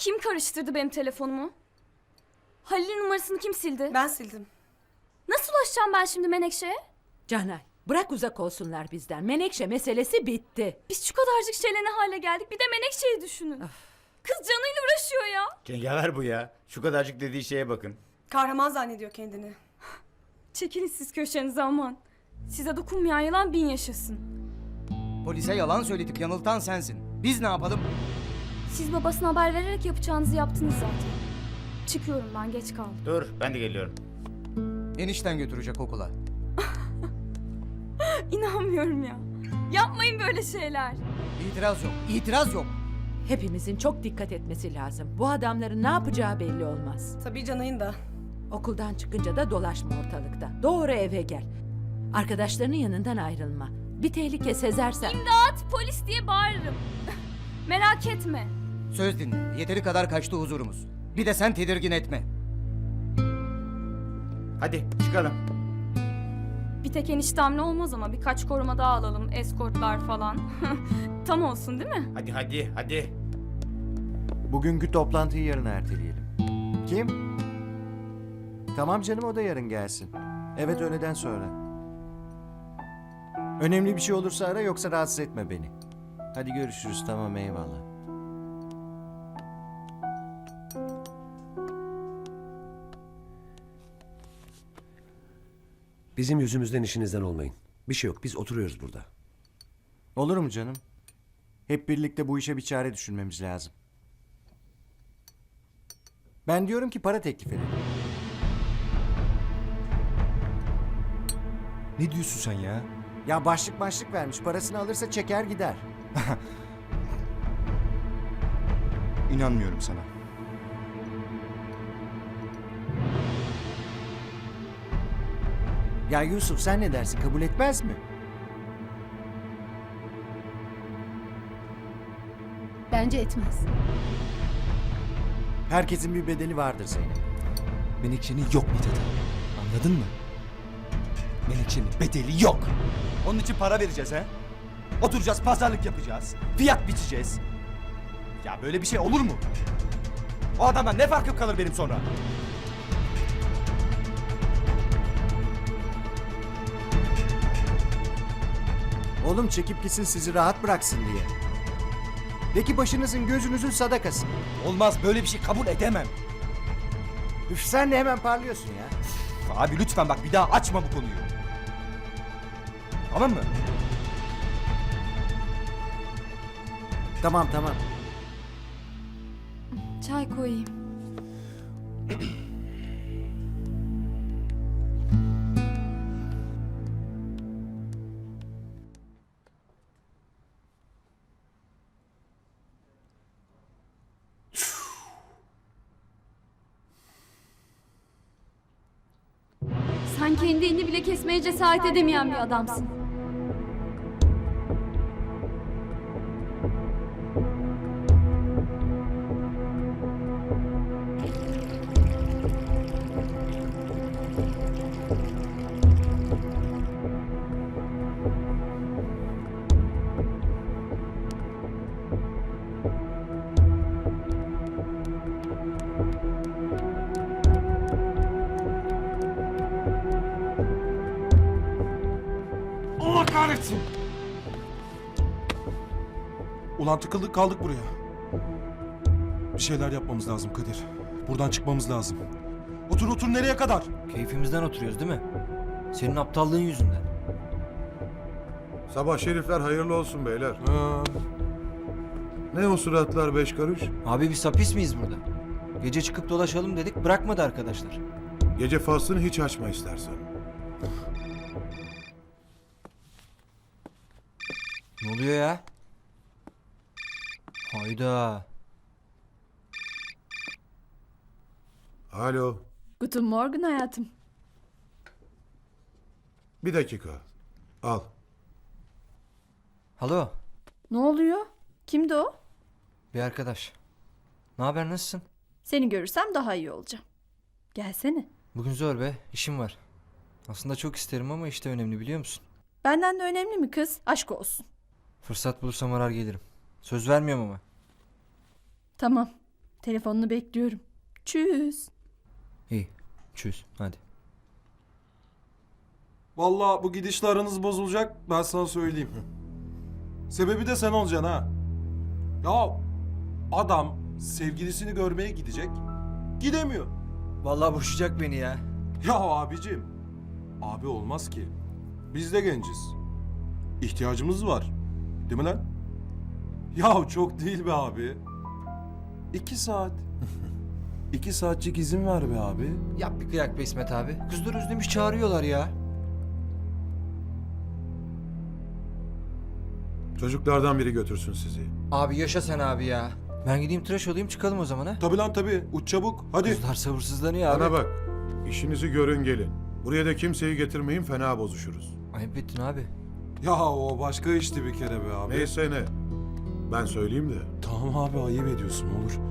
Kim karıştırdı benim telefonumu? Halil'in numarasını kim sildi? Ben sildim. Nasıl ulaşacağım ben şimdi Menekşe'ye? Canay bırak uzak olsunlar bizden. Menekşe meselesi bitti. Biz şu kadarcık şeyle ne hale geldik? Bir de Menekşe'yi düşünün. Kız canıyla uğraşıyor ya. Cengaver bu ya. Şu kadarcık dediği şeye bakın. Kahraman zannediyor kendini. Çekilin siz köşenize aman. Size dokunmayan yılan bin yaşasın. Polise yalan söyledik yanıltan sensin. Biz ne yapalım? Siz babasına haber vererek yapacağınızı yaptınız zaten. Çıkıyorum ben geç kaldım. Dur ben de geliyorum. Enişten götürecek okula. İnanmıyorum ya. Yapmayın böyle şeyler. İtiraz yok. İtiraz yok. Hepimizin çok dikkat etmesi lazım. Bu adamların ne yapacağı belli olmaz. Tabii Canay'ın da. Okuldan çıkınca da dolaşma ortalıkta. Doğru eve gel. Arkadaşlarının yanından ayrılma. Bir tehlike sezersen... İmdat polis diye bağırırım. Merak etme. Söz dinle. Yeteri kadar kaçtı huzurumuz. Bir de sen tedirgin etme. Hadi çıkalım. Bir tek eniştemle olmaz ama birkaç koruma daha alalım. Eskortlar falan. Tam olsun değil mi? Hadi hadi hadi. Bugünkü toplantıyı yarın erteleyelim. Kim? Tamam canım o da yarın gelsin. Evet öğleden sonra. Önemli bir şey olursa ara yoksa rahatsız etme beni. Hadi görüşürüz tamam eyvallah. Bizim yüzümüzden işinizden olmayın. Bir şey yok. Biz oturuyoruz burada. Olur mu canım? Hep birlikte bu işe bir çare düşünmemiz lazım. Ben diyorum ki para teklif edelim. Ne diyorsun sen ya? Ya başlık başlık vermiş parasını alırsa çeker gider. İnanmıyorum sana. Ya Yusuf sen ne dersin kabul etmez mi? Bence etmez. Herkesin bir bedeli vardır Zeynep. Menekşe'nin yok Mithat abi. Anladın mı? Menekşe'nin bedeli yok. Onun için para vereceğiz ha? Oturacağız, pazarlık yapacağız. Fiyat biçeceğiz. Ya böyle bir şey olur mu? O adamdan ne farkım kalır benim sonra? Oğlum çekip gitsin sizi rahat bıraksın diye. De ki başınızın gözünüzün sadakası. Olmaz böyle bir şey kabul edemem. Üf sen de hemen parlıyorsun ya. Abi lütfen bak bir daha açma bu konuyu. Tamam mı? Tamam tamam. Çay koyayım. Kendi elini bile kesmeye cesaret edemeyen bir adamsın. Kahretsin. Ulan tıkıldık kaldık buraya. Bir şeyler yapmamız lazım Kadir. Buradan çıkmamız lazım. Otur otur nereye kadar? Keyfimizden oturuyoruz değil mi? Senin aptallığın yüzünden. Sabah şerifler hayırlı olsun beyler. Ha, Ne o suratlar beş karış? Abi biz hapis miyiz burada? Gece çıkıp dolaşalım dedik bırakmadı arkadaşlar. Gece faslını hiç açma istersen. Ne oluyor ya? Hayda. Alo, Guten Morgen hayatım. bir dakika. Al. Halo Ne oluyor? Kimdi o? bir arkadaş. Ne haber nasılsın? Seni görürsem daha iyi olacağım. Gelsene. Bugün zor be işim var. Aslında çok isterim ama işte önemli biliyor musun? Benden de önemli mi kız? Aşk olsun. Fırsat bulursam arar gelirim. Söz vermiyorum ama. Tamam. Telefonunu bekliyorum. Çüz. İyi. Çüz. Hadi. Vallahi bu gidişle aranız bozulacak ben sana söyleyeyim. Sebebi de sen olacaksın ha. Ya adam sevgilisini görmeye gidecek. Gidemiyor. Vallahi boşayacak beni ya. Ya abicim. Abi olmaz ki. Biz de genciz. İhtiyacımız var. Değil mi lan? Ya çok değil be abi. İki saat. İki saatçik izin ver be abi. Yap bir kıyak be İsmet abi. Kızlar özlemiş çağırıyorlar ya. Çocuklardan biri götürsün sizi. Abi yaşa sen abi ya. Ben gideyim tıraş olayım çıkalım o zaman ha. Tabi lan tabi. Uç çabuk. Hadi. Kızlar sabırsızlanıyor abi. Bana bak. İşinizi görün gelin. Buraya da kimseyi getirmeyin fena bozuşuruz. Ayıp ettin abi. Ya o başka işti bir kere be abi. Neyse ne. Ben söyleyeyim de. Tamam abi ayıp ediyorsun olur.